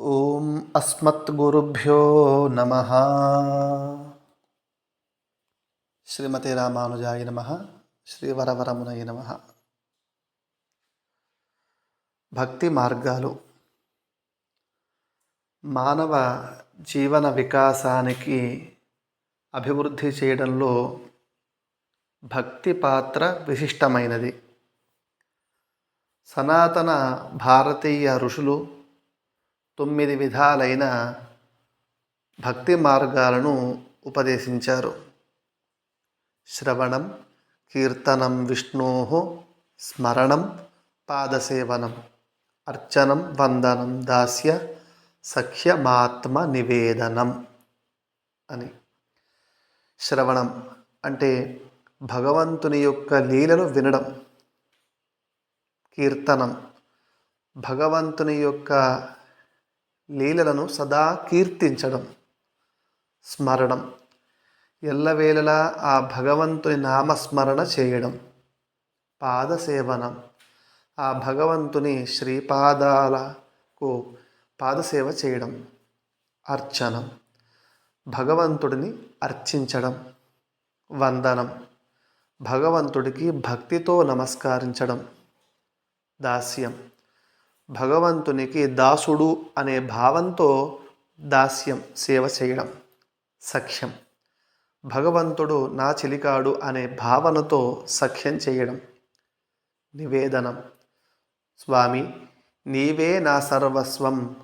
ఓం అస్మద్గురుభ్యో నమ. శ్రీమతి రామానుజాయ నమ శ్రీవరవరమునయ నమ. భక్తి మార్గాలు. మానవ జీవన వికాసానికి అభివృద్ధి చేయడంలో భక్తి పాత్ర విశిష్టమైనది. సనాతన భారతీయ ఋషులు తొమ్మిది విధాలైన భక్తి మార్గాలను ఉపదేశించారు. శ్రవణం కీర్తనం విష్ణో స్మరణం పాదసేవనం అర్చనం వందనం దాస్య సఖ్యమాత్మ నివేదనం అని. శ్రవణం అంటే భగవంతుని యొక్క లీలను వినడం. కీర్తనం భగవంతుని యొక్క లీలలను సదా కీర్తించడం స్మరణం. ఎల్లవేళలా ఆ భగవంతుని నామస్మరణ చేయడం. పాదసేవనం. ఆ భగవంతుని శ్రీపాదాలకు పాదసేవ చేయడం. అర్చనం. భగవంతుడిని అర్చించడం. వందనం. భగవంతుడికి భక్తితో నమస్కరించడం. దాస్యం. భగవంతునికి దాసుడు అనే భావంతో దాస్యం సేవ చేయడం సఖ్యం. భగవంతుడు నా చిలికాడు అనే భావనతో సఖ్యం చేయడం నివేదనం. స్వామి నీవే నా సర్వస్వం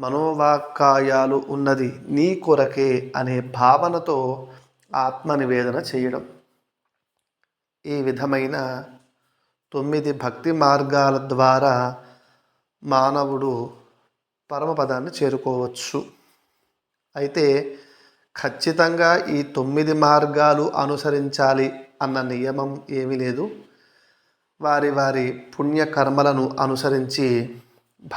మనోవాక్కాయాలు ఉన్నది నీ కొరకే అనే భావనతో ఆత్మనివేదన చేయడం. ఈ విధమైన తొమ్మిది భక్తి మార్గాల ద్వారా మానవుడు పరమపదాన్ని చేరుకోవచ్చు. అయితే ఖచ్చితంగా ఈ తొమ్మిది మార్గాలు అనుసరించాలి అన్న నియమం ఏమీ లేదు. వారి వారి పుణ్యకర్మలను అనుసరించి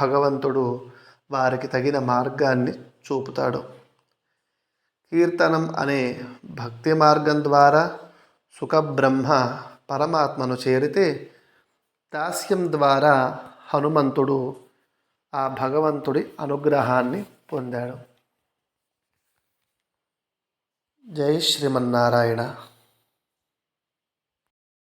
భగవంతుడు వారికి తగిన మార్గాన్ని చూపుతాడు. కీర్తనం అనే భక్తి మార్గం ద్వారా సుఖబ్రహ్మ పరమాత్మను చేరితే దాస్యం ద్వారా హనుమంతుడు ఆ భగవంతుడి అనుగ్రహాన్ని పొందాడు. జై శ్రీమన్నారాయణ.